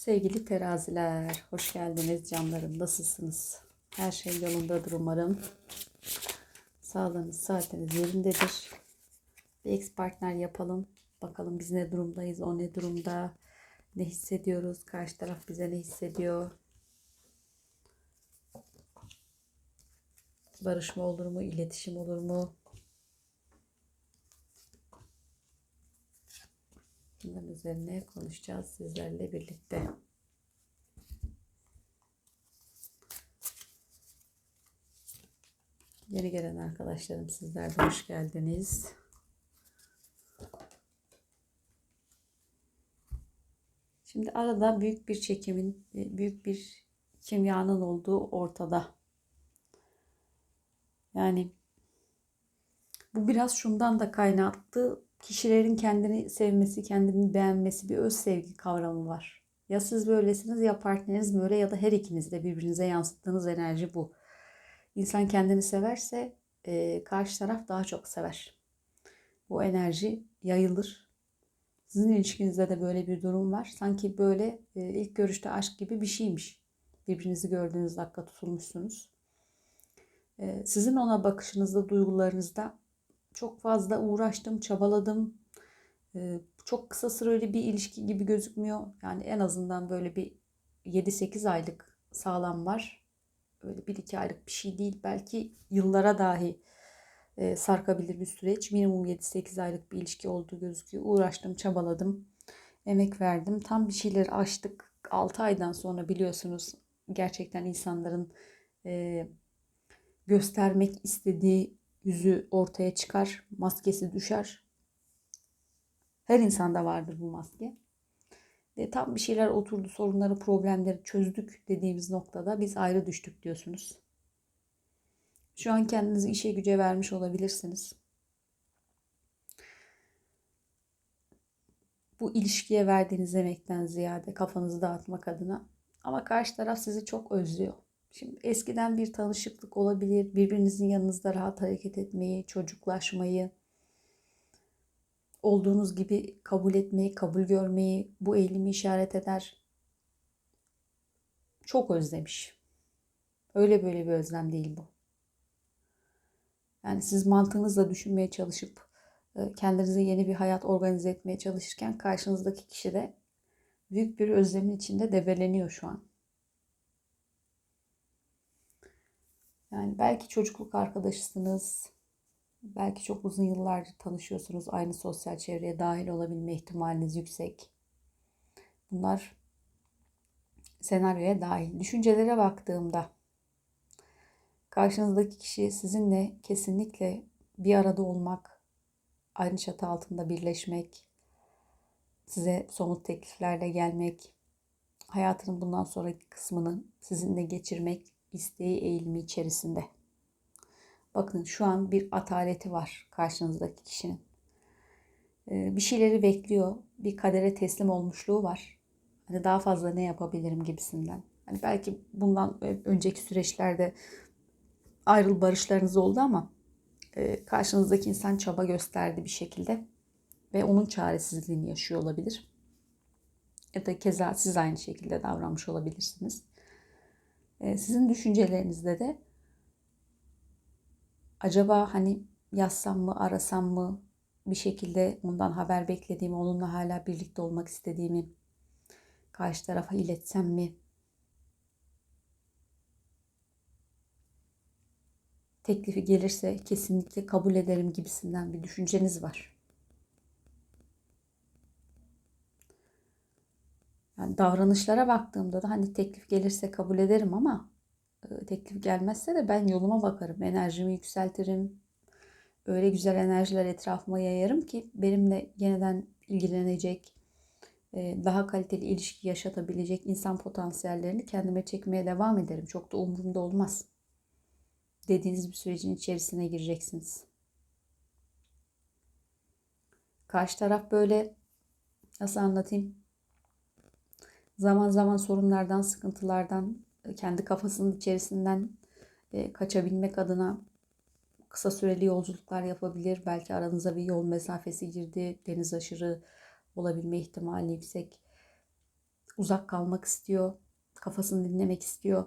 Sevgili teraziler, hoş geldiniz canlarım. Nasılsınız? Her şey yolundadır umarım. Sağlığınız, saatiniz yerindedir. Bir ex partner yapalım. Bakalım biz ne durumdayız, o ne durumda, ne hissediyoruz, karşı taraf bize ne hissediyor. Barışma olur mu, iletişim olur mu? Bunların üzerine konuşacağız sizlerle birlikte. Yeni gelen arkadaşlarım sizler de hoş geldiniz. Şimdi arada büyük bir çekimin, büyük bir kimyanın olduğu ortada. Yani bu biraz şundan da kaynaklı kişilerin kendini sevmesi, kendini beğenmesi bir öz sevgi kavramı var. Ya siz böylesiniz ya partneriniz böyle ya da her ikiniz de birbirinize yansıttığınız enerji bu. İnsan kendini severse e, karşı taraf daha çok sever. Bu enerji yayılır. Sizin ilişkinizde de böyle bir durum var. Sanki böyle e, ilk görüşte aşk gibi bir şeymiş. Birbirinizi gördüğünüz dakika tutulmuşsunuz. E, sizin ona bakışınızda, duygularınızda çok fazla uğraştım, çabaladım. Ee, çok kısa süreli bir ilişki gibi gözükmüyor. Yani en azından böyle bir 7-8 aylık sağlam var. Öyle 1-2 aylık bir şey değil. Belki yıllara dahi e, sarkabilir bir süreç. Minimum 7-8 aylık bir ilişki olduğu gözüküyor. Uğraştım, çabaladım. Emek verdim. Tam bir şeyleri açtık. 6 aydan sonra biliyorsunuz gerçekten insanların e, göstermek istediği yüzü ortaya çıkar, maskesi düşer. Her insanda vardır bu maske. Ve tam bir şeyler oturdu, sorunları, problemleri çözdük dediğimiz noktada biz ayrı düştük diyorsunuz. Şu an kendinizi işe güce vermiş olabilirsiniz. Bu ilişkiye verdiğiniz emekten ziyade kafanızı dağıtmak adına. Ama karşı taraf sizi çok özlüyor. Şimdi eskiden bir tanışıklık olabilir. Birbirinizin yanınızda rahat hareket etmeyi, çocuklaşmayı, olduğunuz gibi kabul etmeyi, kabul görmeyi bu eğilimi işaret eder. Çok özlemiş. Öyle böyle bir özlem değil bu. Yani siz mantığınızla düşünmeye çalışıp e, kendinize yeni bir hayat organize etmeye çalışırken karşınızdaki kişi de büyük bir özlemin içinde debeleniyor şu an. Yani belki çocukluk arkadaşısınız. Belki çok uzun yıllardır tanışıyorsunuz. Aynı sosyal çevreye dahil olabilme ihtimaliniz yüksek. Bunlar senaryoya dahil. Düşüncelere baktığımda karşınızdaki kişi sizinle kesinlikle bir arada olmak, aynı çatı altında birleşmek, size somut tekliflerle gelmek, hayatının bundan sonraki kısmını sizinle geçirmek isteği eğilimi içerisinde. Bakın şu an bir ataleti var karşınızdaki kişinin. Ee, bir şeyleri bekliyor. Bir kadere teslim olmuşluğu var. Hani daha fazla ne yapabilirim gibisinden. Hani belki bundan önceki süreçlerde ayrıl barışlarınız oldu ama e, karşınızdaki insan çaba gösterdi bir şekilde ve onun çaresizliğini yaşıyor olabilir. Ya da keza siz aynı şekilde davranmış olabilirsiniz. Ee, sizin düşüncelerinizde de acaba hani yazsam mı, arasam mı, bir şekilde ondan haber beklediğimi, onunla hala birlikte olmak istediğimi karşı tarafa iletsem mi? Teklifi gelirse kesinlikle kabul ederim gibisinden bir düşünceniz var. Yani davranışlara baktığımda da hani teklif gelirse kabul ederim ama e, teklif gelmezse de ben yoluma bakarım. Enerjimi yükseltirim. Öyle güzel enerjiler etrafıma yayarım ki benimle yeniden ilgilenecek, e, daha kaliteli ilişki yaşatabilecek insan potansiyellerini kendime çekmeye devam ederim. Çok da umurumda olmaz. Dediğiniz bir sürecin içerisine gireceksiniz. Karşı taraf böyle nasıl anlatayım? Zaman zaman sorunlardan, sıkıntılardan, e, kendi kafasının içerisinden e, kaçabilmek adına kısa süreli yolculuklar yapabilir. Belki aranıza bir yol mesafesi girdi. Deniz aşırı olabilme ihtimali yüksek. uzak kalmak istiyor. Kafasını dinlemek istiyor.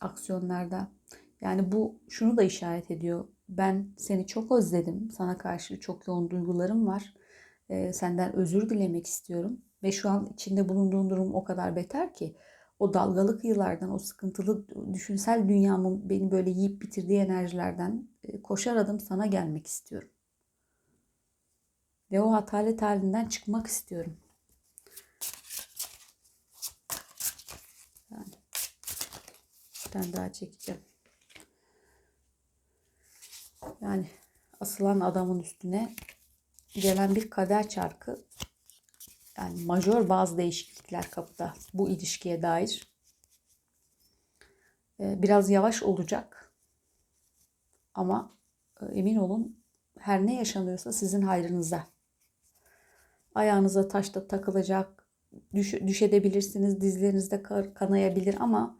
Aksiyonlarda. Yani bu şunu da işaret ediyor. Ben seni çok özledim. Sana karşı çok yoğun duygularım var. Ee, senden özür dilemek istiyorum. Ve şu an içinde bulunduğun durum o kadar beter ki o dalgalı kıyılardan, o sıkıntılı düşünsel dünyamın beni böyle yiyip bitirdiği enerjilerden e, koşar adım sana gelmek istiyorum. Ve o hatalet halinden çıkmak istiyorum. Yani bir tane daha çekeceğim. Yani asılan adamın üstüne gelen bir kader çarkı yani majör bazı değişiklikler kapıda bu ilişkiye dair. Ee, Biraz yavaş olacak. Ama e, emin olun her ne yaşanıyorsa sizin hayrınıza. Ayağınıza taş da takılacak. Düş, düşebilirsiniz. Dizlerinizde kar- kanayabilir ama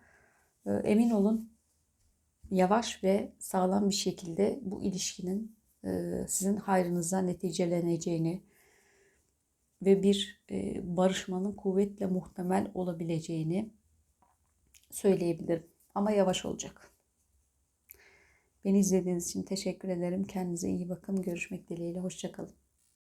e, emin olun yavaş ve sağlam bir şekilde bu ilişkinin sizin hayrınıza neticeleneceğini ve bir e, barışmanın kuvvetle muhtemel olabileceğini söyleyebilirim. Ama yavaş olacak. Beni izlediğiniz için teşekkür ederim. Kendinize iyi bakın. Görüşmek dileğiyle. Hoşçakalın.